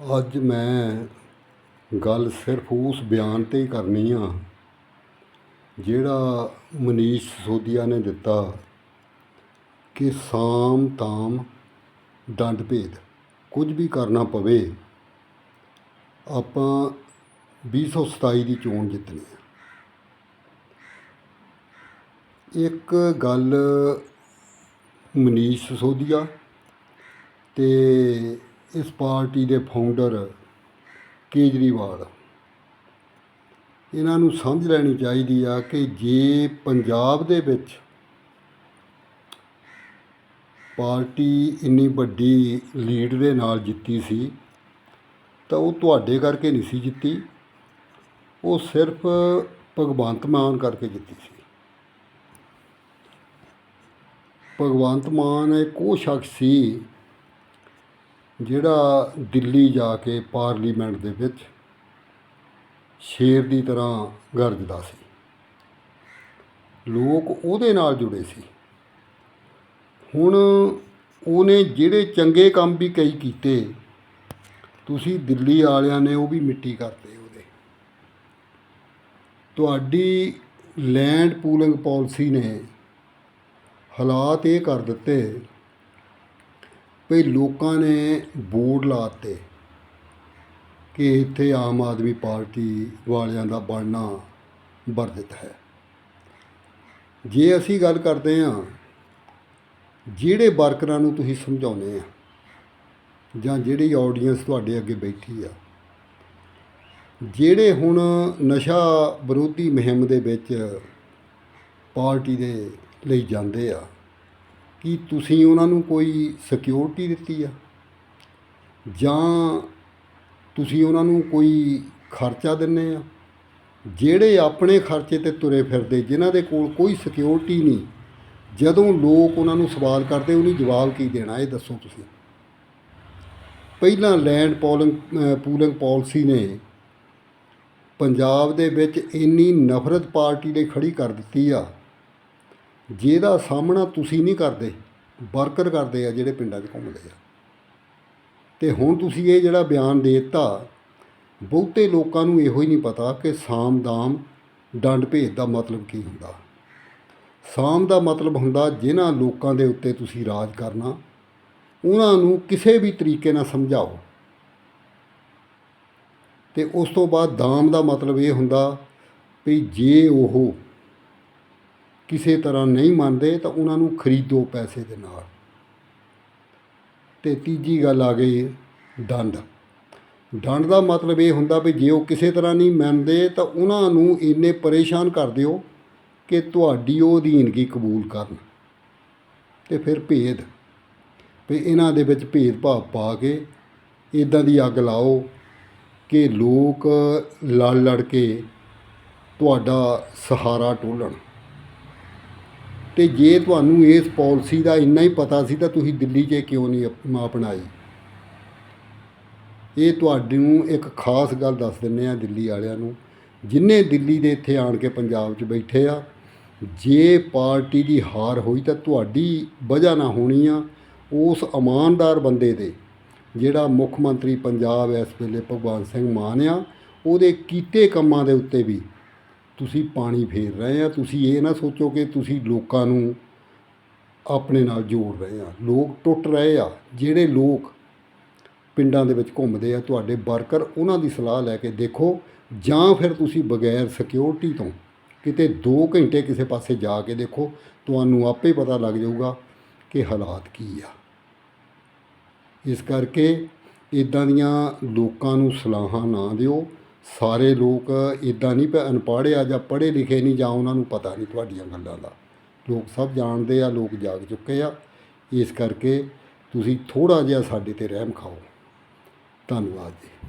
ਅੱਜ ਮੈਂ ਗੱਲ ਸਿਰਫ ਉਸ ਬਿਆਨ 'ਤੇ ਹੀ ਕਰਨੀ ਆ, ਜਿਹੜਾ ਮਨੀਸ਼ ਸਿਸੋਦੀਆ ਨੇ ਦਿੱਤਾ ਕਿ ਸਾਮ ਤਾਮ ਡੰਡ ਭੇਦ। ਕੁਝ ਵੀ ਕਰਨਾ ਪਵੇ, ਆਪਾਂ 2027 ਦੀ ਚੋਣ ਜਿੱਤਣੀ ਹੈ ਇੱਕ ਗੱਲ ਮਨੀਸ਼ ਸਿਸੋਦੀਆ ਤੇ ਇਸ ਪਾਰਟੀ ਦੇ ਫਾਊਂਡਰ ਕੇਜਰੀਵਾਲ। ਇਹਨਾਂ ਨੂੰ ਸਮਝ ਲੈਣੀ ਚਾਹੀਦੀ ਆ ਕਿ ਜੇ ਪੰਜਾਬ ਦੇ ਵਿੱਚ ਪਾਰਟੀ ਇੰਨੀ ਵੱਡੀ ਲੀਡ ਦੇ ਨਾਲ ਜਿੱਤੀ ਸੀ, ਤਾਂ ਉਹ ਤੁਹਾਡੇ ਕਰਕੇ ਨਹੀਂ ਸੀ ਜਿੱਤੀ। ਉਹ ਸਿਰਫ ਭਗਵੰਤ ਮਾਨ ਕਰਕੇ ਜਿੱਤੀ ਸੀ। ਭਗਵੰਤ ਮਾਨ ਇੱਕ ਉਹ ਸ਼ਖਸ ਸੀ ਜਿਹੜਾ ਦਿੱਲੀ ਜਾ ਕੇ ਪਾਰਲੀਮੈਂਟ ਦੇ ਵਿੱਚ ਸ਼ੇਰ ਦੀ ਤਰ੍ਹਾਂ ਗਰਜਦਾ ਸੀ। ਲੋਕ ਉਹਦੇ ਨਾਲ ਜੁੜੇ ਸੀ। ਹੁਣ ਉਹਨੇ ਜਿਹੜੇ ਚੰਗੇ ਕੰਮ ਵੀ ਕਈ ਕੀਤੇ, ਤੁਸੀਂ ਦਿੱਲੀ ਵਾਲਿਆਂ ਨੇ ਉਹ ਵੀ ਮਿੱਟੀ ਕਰਤੇ ਉਹਦੇ। ਤੁਹਾਡੀ ਲੈਂਡ ਪੂਲਿੰਗ ਪਾਲਿਸੀ ਨੇ ਹਾਲਾਤ ਇਹ ਕਰ ਦਿੱਤੇ ਵੀ ਲੋਕਾਂ ਨੇ ਬੋਰਡ ਲਾਤੇ ਕਿ ਇੱਥੇ ਆਮ ਆਦਮੀ ਪਾਰਟੀ ਵਾਲਿਆਂ ਦਾ ਬਣਨਾ ਵਰਜਿਤ ਹੈ। ਜੇ ਅਸੀਂ ਗੱਲ ਕਰਦੇ ਹਾਂ, ਜਿਹੜੇ ਵਰਕਰਾਂ ਨੂੰ ਤੁਸੀਂ ਸਮਝਾਉਂਦੇ ਆ ਜਾਂ ਜਿਹੜੀ ਆਡੀਅנס ਤੁਹਾਡੇ ਅੱਗੇ ਬੈਠੀ ਆ, ਜਿਹੜੇ ਹੁਣ ਨਸ਼ਾ ਵਿਰੋਧੀ ਮੁਹਿੰਮ ਦੇ ਵਿੱਚ ਪਾਰਟੀ ਦੇ ਲਈ ਜਾਂਦੇ ਆ ਕੀ ਤੁਸੀਂ ਉਹਨਾਂ ਨੂੰ ਕੋਈ ਸਿਕਿਉਰਿਟੀ ਦਿੱਤੀ ਆ? ਜਾਂ ਤੁਸੀਂ ਉਹਨਾਂ ਨੂੰ ਕੋਈ ਖਰਚਾ ਦਿੰਦੇ ਆ? ਜਿਹੜੇ ਆਪਣੇ ਖਰਚੇ ਤੇ ਤੁਰੇ ਫਿਰਦੇ, ਜਿਨ੍ਹਾਂ ਦੇ ਕੋਲ ਕੋਈ ਸਿਕਿਉਰਿਟੀ ਨਹੀਂ, ਜਦੋਂ ਲੋਕ ਉਹਨਾਂ ਨੂੰ ਸਵਾਲ ਕਰਦੇ, ਉਹਨੂੰ ਜਵਾਬ ਕੀ ਦੇਣਾ? ਇਹ ਦੱਸੋ ਤੁਸੀਂ। ਪਹਿਲਾਂ ਲੈਂਡ ਪੋਲਿੰਗ ਪੂਲਿੰਗ ਪਾਲਿਸੀ ਨੇ ਪੰਜਾਬ ਦੇ ਵਿੱਚ ਇੰਨੀ ਨਫ਼ਰਤ ਪਾਰਟੀ ਲਈ ਖੜੀ ਕਰ ਦਿੱਤੀ ਆ ਜਿਹਦਾ ਸਾਹਮਣਾ ਤੁਸੀਂ ਨਹੀਂ ਕਰਦੇ ਵਰਕਰ ਕਰਦੇ ਆ ਜਿਹੜੇ ਪਿੰਡਾਂ 'ਚ ਘੁੰਮਦੇ ਆ। ਤੇ ਹੁਣ ਤੁਸੀਂ ਇਹ ਜਿਹੜਾ ਬਿਆਨ ਦੇ ਦਿੱਤਾ, ਬਹੁਤੇ ਲੋਕਾਂ ਨੂੰ ਇਹੋ ਹੀ ਨਹੀਂ ਪਤਾ ਕਿ ਸਾਮ ਦਾਮ ਡੰਡ ਭੇਦ ਦਾ ਮਤਲਬ ਕੀ ਹੁੰਦਾ। ਸਾਮ ਦਾ ਮਤਲਬ ਹੁੰਦਾ ਜਿਨ੍ਹਾਂ ਲੋਕਾਂ ਦੇ ਉੱਤੇ ਤੁਸੀਂ ਰਾਜ ਕਰਨਾ, ਉਹਨਾਂ ਨੂੰ ਕਿਸੇ ਵੀ ਤਰੀਕੇ ਨਾਲ ਸਮਝਾਓ। ਤੇ ਉਸ ਤੋਂ ਬਾਅਦ ਦਾਮ ਦਾ ਮਤਲਬ ਇਹ ਹੁੰਦਾ ਵੀ ਜੇ ਉਹ ਕਿਸੇ ਤਰ੍ਹਾਂ ਨਹੀਂ ਮੰਨਦੇ ਤਾਂ ਉਹਨਾਂ ਨੂੰ ਖਰੀਦੋ ਪੈਸੇ ਦੇ ਨਾਲ। ਤੇ ਤੀਜੀ ਗੱਲ ਆ ਗਈ ਦੰਡ। ਦੰਡ ਦਾ ਮਤਲਬ ਇਹ ਹੁੰਦਾ ਵੀ ਜੇ ਉਹ ਕਿਸੇ ਤਰ੍ਹਾਂ ਨਹੀਂ ਮੰਨਦੇ ਤਾਂ ਉਹਨਾਂ ਨੂੰ ਇੰਨੇ ਪਰੇਸ਼ਾਨ ਕਰ ਦਿਓ ਕਿ ਤੁਹਾਡੀ ਉਹ ਅਧੀਨਗੀ ਕਬੂਲ ਕਰਨ। ਤੇ ਫਿਰ ਭੇਦ। ਵੀ ਇਹਨਾਂ ਦੇ ਵਿੱਚ ਭੇਦਭਾਵ ਪਾ ਕੇ ਇਦਾਂ ਦੀ ਅੱਗ ਲਾਓ ਕਿ ਲੋਕ ਲੜ ਲੜ ਕੇ ਤੁਹਾਡਾ ਸਹਾਰਾ ਟੋਲਣ। ਤੇ ਜੇ ਤੁਹਾਨੂੰ ਇਸ ਪਾਲਿਸੀ ਦਾ ਇੰਨਾ ਹੀ ਪਤਾ ਸੀ ਤਾਂ ਤੁਸੀਂ ਦਿੱਲੀ 'ਚ ਕਿਉਂ ਨਹੀਂ ਅਪ- ਅਪਣਾਈ ਇਹ ਤੁਹਾਨੂੰ ਇੱਕ ਖਾਸ ਗੱਲ ਦੱਸ ਦਿੰਨੇ ਆ ਦਿੱਲੀ ਵਾਲਿਆਂ ਨੂੰ। ਜਿੰਨੇ ਦਿੱਲੀ ਦੇ ਇੱਥੇ ਆਣ ਕੇ ਪੰਜਾਬ 'ਚ ਬੈਠੇ ਆ, ਜੇ ਪਾਰਟੀ ਦੀ ਹਾਰ ਹੋਈ ਤਾਂ ਤੁਹਾਡੀ ਵਜ੍ਹਾ ਨਾ ਹੋਣੀ ਆ ਉਸ ਇਮਾਨਦਾਰ ਬੰਦੇ ਦੇ, ਜਿਹੜਾ ਮੁੱਖ ਮੰਤਰੀ ਪੰਜਾਬ ਇਸ ਵੇਲੇ ਭਗਵੰਤ ਸਿੰਘ ਮਾਨ ਆ, ਉਹਦੇ ਕੀਤੇ ਕੰਮਾਂ ਦੇ ਉੱਤੇ ਵੀ ਤੁਸੀਂ ਪਾਣੀ ਫੇਰ ਰਹੇ ਆ, ਤੁਸੀਂ ਇਹ ਨਾ ਸੋਚੋ ਕਿ ਤੁਸੀਂ ਲੋਕਾਂ ਨੂੰ ਆਪਣੇ ਨਾਲ ਜੋੜ ਰਹੇ ਆ। ਲੋਕ ਟੁੱਟ ਰਹੇ ਆ, ਜਿਹੜੇ ਲੋਕ ਪਿੰਡਾਂ ਦੇ ਵਿੱਚ ਘੁੰਮਦੇ ਆ, ਤੁਹਾਡੇ ਵਰਕਰ ਉਹਨਾਂ ਦੀ ਸਲਾਹ ਲੈ ਕੇ ਦੇਖੋ, ਜਾਂ ਫਿਰ ਤੁਸੀਂ ਬਗੈਰ ਸਿਕਿਉਰਿਟੀ ਤੋਂ ਕਿਤੇ 2 ਘੰਟੇ ਕਿਸੇ ਪਾਸੇ ਜਾ ਕੇ ਦੇਖੋ, ਤੁਹਾਨੂੰ ਆਪੇ ਪਤਾ ਲੱਗ ਜਾਊਗਾ ਕਿ ਹਾਲਾਤ ਕੀ ਆ। ਇਸ ਕਰਕੇ ਇਦਾਂ ਦੀਆਂ ਲੋਕਾਂ ਨੂੰ ਸਲਾਹਾਂ ਨਾ ਦਿਓ ਸਾਰੇ ਲੋਕ ਇਦਾਂ ਨਹੀਂ ਪਏ, ਅਨਪੜ੍ਹ ਆ ਜਾਂ ਪੜ੍ਹੇ ਲਿਖੇ ਨਹੀਂ ਜਾਂ ਉਹਨਾਂ ਨੂੰ ਪਤਾ ਨਹੀਂ ਤੁਹਾਡੀਆਂ ਗੱਲਾਂ ਦਾ। ਲੋਕ ਸਭ ਜਾਣਦੇ ਆ, ਲੋਕ ਜਾਗ ਚੁੱਕੇ ਆ। ਇਸ ਕਰਕੇ ਤੁਸੀਂ ਥੋੜਾ ਜਿਹਾ ਸਾਡੇ ਤੇ ਰਹਿਮ ਖਾਓ। ਧੰਨਵਾਦ ਜੀ।